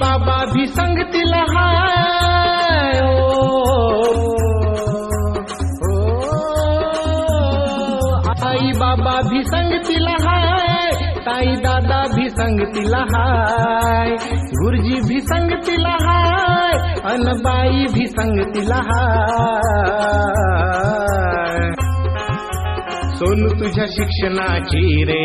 बाबा भी संगतील ओ आई बाबा भी संगतील हाय ताई दादा भी संगतील हाय गुरुजी भी संगतील हाय अनबाई भी संगतील हाय सोनू तुझ्या शिक्षणाची रे